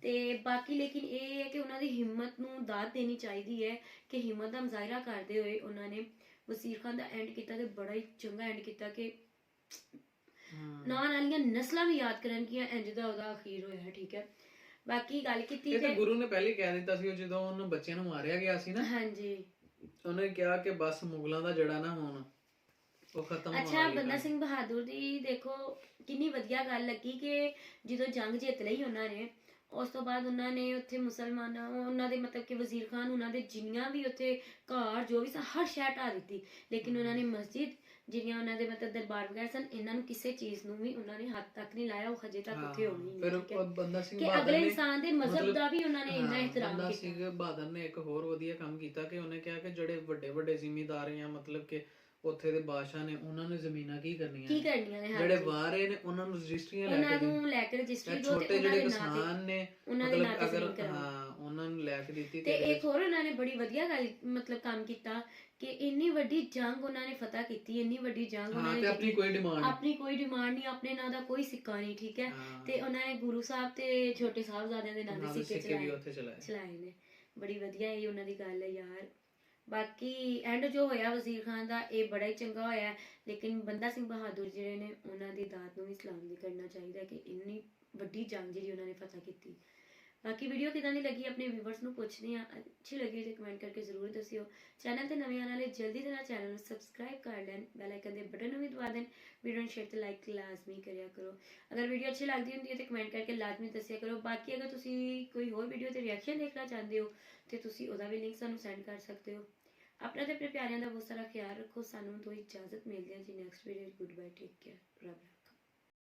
ਤੇ ਬਾਕੀ ਲੇਕਿਨ ਇਹ ਹੈ ਕਿ ਉਹਨਾਂ ਦੀ ਹਿੰਮਤ ਨੂੰ ਦਾਤ ਦੇਣੀ ਚਾਹੀਦੀ ਹੈ ਕਿ ਹਿੰਮਤ ਦਾ ਮੁਜ਼ਾਹਰਾ ਕਰਦੇ ਹੋਏ ਉਹਨਾਂ ਨੇ ਵਜ਼ੀਰ ਖਾਨ ਦਾ ਐਂਡ ਕੀਤਾ ਤੇ ਬੜਾ ਹੀ ਚੰਗਾ ਐਂਡ ਕੀਤਾ ਕਿ। ਨਾਲ ਵਾਲੀਆਂ ਨਸਲਾਂ ਵੀ ਯਾਦ ਕਰਨਗੀਆਂ ਇੰਜ ਦਾ ਉਹਦਾ ਅਖੀਰ ਹੋਇਆ ਠੀਕ ਹੈ ਬਾਕੀ ਗੱਲ ਕੀਤੀ ਇਹ ਤਾਂ ਗੁਰੂ ਨੇ ਪਹਿਲੇ ਕਹਿ ਦਿੱਤਾ ਸੀ ਉਹ ਜਦੋਂ ਉਹਨੂੰ ਬੱਚਿਆਂ ਨੂੰ ਮਾਰਿਆ ਗਿਆ ਸੀ ਨਾ ਹਾਂਜੀ। ਉਹਨੇ ਕਿਹਾ ਕਿ ਬਸ ਮੁਗਲਾਂ ਦਾ ਜੜਾ ਨਾ ਹੋਣ ਉਹ ਖਤਮ ਹੋਣ ਅੱਛਾ ਵਾਲੀ ਬੰਦਾ ਗੱਲ। ਸਿੰਘ ਬਹਾਦਰ ਦੀ ਦੇਖੋ ਕਿੰਨੀ ਵਧੀਆ ਗੱਲ ਲੱਗੀ ਕਿ ਜਦੋਂ ਜੰਗ ਜਿੱਤ ਲਈ ਉਹਨਾਂ ਨੇ ਉਸ ਤੋਂ ਬਾਅਦ ਉਹਨਾਂ ਨੇ ਉੱਥੇ ਮੁਸਲਮਾਨਾਂ ਉਹਨਾਂ ਦੇ ਮਤਲਬ ਕਿ ਵਜ਼ੀਰ ਖਾਨ ਉਹਨਾਂ ਦੇ ਜਿੰਨੀਆਂ ਵੀ ਉੱਥੇ ਘਰ ਜੋ ਵੀ ਸਨ ਹਰ ਸ਼ੈ ਢਾਹ ਦਿੱਤੀ। ਲੇਕਿਨ ਉਹਨਾਂ ਨੇ ਮਸਜਿਦ ਜਿਹੜੀਆਂ ਉਹਨਾਂ ਦੇ ਮਤਲਬ ਦਰਬਾਰ ਵਗੈਰਾ ਸਨ ਇਹਨਾਂ ਨੂੰ ਕਿਸੇ ਚੀਜ਼ ਨੂੰ ਵੀ ਉਹਨਾਂ ਨੇ ਹੱਥ ਤੱਕ ਨਹੀਂ ਲਾਇਆ ਉਹ ਹਜੇ ਤੱਕ ਉੱਥੇ ਹੋਣੀ ਫਿਰ ਹੈ ਠੀਕ ਹੈ। ਬੰਦਾ ਸਿੰਘ ਕਿ ਬਹਾਦਰ ਅਗਲੇ ਨੇ ਇਨਸਾਨ ਦੇ ਮਜ਼ਹਬ ਮਤਲਬ- ਦਾ ਵੀ ਉਹਨਾਂ ਨੇ ਇੰਨਾ ਹਾਂ, ਇਹਤਰਾਮ ਬੰਦਾ ਕੀਤਾ। ਸਿੰਘ ਬਹਾਦਰ ਨੇ ਇੱਕ ਹੋਰ ਵਧੀਆ ਕੰਮ ਕੀਤਾ ਕਿ ਉਹਨੇ ਕਿਹਾ ਕਿ ਜਿਹੜੇ ਵੱਡੇ ਵੱਡੇ ਜ਼ਿਮੀਂਦਾਰ ਆ ਮਤਲਬ ਕਿ ਉੱਥੇ ਦੇ ਬਾਦਸ਼ਾਹ ਨੇ ਉਹਨਾਂ ਨੇ ਜ਼ਮੀਨਾਂ ਕੀ ਕਰਨੀਆਂ ਕੀ? ਕਰਨੀਆਂ ਨੇ? ਜਿਹੜੇ ਬਾਹਰੇ ਨੇ ਉਹਨਾਂ ਨੂੰ ਰਜਿਸਟਰੀਆਂ ਲੈ ਉਹਨਾਂ ਕੇ ਦੇ ਨੂੰ ਲੈ ਕੇ ਰਜਿਸਟਰੀ ਦੋ ਤੇ ਛੋਟੇ ਉਹਨਾਂ ਜਿਹੜੇ ਦੇ ਕਿਸਾਨ ਨੇ ਉਹਨਾਂ ਮਤਲਬ ਅਗਰ ਹਾਂ ਉਹਨਾਂ ਨੂੰ ਲੈ ਕੇ ਦਿੱਤੀ ਤੇ ਇੱਕ ਹੋਰ ਉਹਨਾਂ ਨੇ ਬੜੀ ਵਧੀਆ ਗੱਲ ਮਤਲਬ ਕੰਮ ਕੀਤਾ ਕਿ ਇੰਨੀ ਵੱਡੀ ਜੰਗ ਉਹਨਾਂ ਨੇ ਫਤਹ ਕੀਤੀ ਇੰਨੀ ਵੱਡੀ ਜੰਗ ਉਹਨਾਂ ਨੇ ਆਪਣੀ ਕੋਈ ਡਿਮਾਂਡ ਆਪਣੀ ਕੋਈ ਡਿਮਾਂਡ ਨਹੀਂ ਆਪਣੇ ਨਾਂ ਦਾ ਕੋਈ ਸਿੱਕਾ ਨਹੀਂ ਠੀਕ ਹੈ? ਤੇ ਉਹਨਾਂ ਨੇ ਗੁਰੂ ਸਾਹਿਬ ਤੇ ਛੋਟੇ ਸਾਹਿਬਜ਼ਾਦਿਆਂ ਦੇ ਨਾਂ ਦੇ ਸਿੱਕੇ ਚਲਾਏ ਨੇ। ਬੜੀ ਵਧੀਆ ਇਹ ਉਹਨਾਂ ਦੀ ਗੱਲ ਹੈ ਯਾਰ। ਬਾਕੀ ਐਂਡ ਜੋ ਹੋਇਆ ਵਜ਼ੀਰ ਖਾਨ ਦਾ, ਇਹ ਬੜਾ ਹੀ ਚੰਗਾ ਹੋਇਆ। ਲੇਕਿਨ ਬੰਦਾ ਸਿੰਘ ਬਹਾਦਰ ਜਿਹੜੇ ਨੇ, ਉਹਨਾਂ ਦੀ ਦਾਤ ਨੂੰ ਵੀ ਸਲਾਮ ਨਹੀਂ ਕਰਨਾ ਚਾਹੀਦਾ ਕਿ ਇੰਨੀ ਵੱਡੀ ਜੰਗ ਜਿਹੜੀ ਉਹਨਾਂ ਨੇ ਫਤਿਹ ਕੀਤੀ। ਬਾਕੀ ਵੀਡੀਓ ਕਿਦਾਂ ਦੀ ਲੱਗੀ ਆਪਣੇ ਵੀਵਰਸ ਨੂੰ ਪੁੱਛਦੇ ਆ ਅੱਛੀ ਲੱਗੀ ਤੇ ਕਮੈਂਟ ਕਰਕੇ ਜ਼ਰੂਰ ਦੱਸਿਓ। ਚੈਨਲ ਤੇ ਨਵੇਂ ਆਉਣ ਵਾਲੇ ਜਲਦੀ ਦੇ ਚੈਨਲ ਨੂੰ ਸਬਸਕ੍ਰਾਈਬ ਕਰ ਲੈਣ। ਬੈਲ ਆਈਕਨ ਦੇ ਬਟਨ ਨੂੰ ਵੀ ਦਬਾ ਦੇਣ। ਵੀਡੀਓ ਨੂੰ ਸ਼ੇਅਰ ਤੇ ਲਾਈਕ ਲਾਜ਼ਮੀ ਕਰਿਆ ਕਰੋ। ਅਗਰ ਵੀਡੀਓ ਅੱਛੀ ਲੱਗਦੀ ਹੁੰਦੀ ਹੈ ਤੇ ਕਮੈਂਟ ਕਰਕੇ ਲਾਜ਼ਮੀ ਦੱਸਿਆ ਕਰੋ। ਬਾਕੀ ਅਗਰ ਤੁਸੀਂ ਕੋਈ ਹੋਰ ਵੀਡੀਓ ਤੇ ਰਿਐਕਸ਼ਨ ਦੇਖਣਾ ਚਾਹੁੰਦੇ ਹੋ, ਤੇ ਤੁਸੀਂ ਉਹਦਾ ਵੀ ਲਿੰਕ ਸਾਨੂੰ ਸੈਂਡ ਕਰ ਸਕਦੇ ਹੋ। ਆਪਣਾ ਤੇ ਆਪਣੇ ਪਿਆਰਿਆਂ ਦਾ ਬਹੁਤ ਸਾਰਾ ਖਿਆਲ ਰੱਖੋ, ਸਾਨੂੰ ਤੋਂ ਇਜਾਜ਼ਤ ਮਿਲਦੀ ਹੈ ਜੀ। Next video good bye take care ਰੱਬ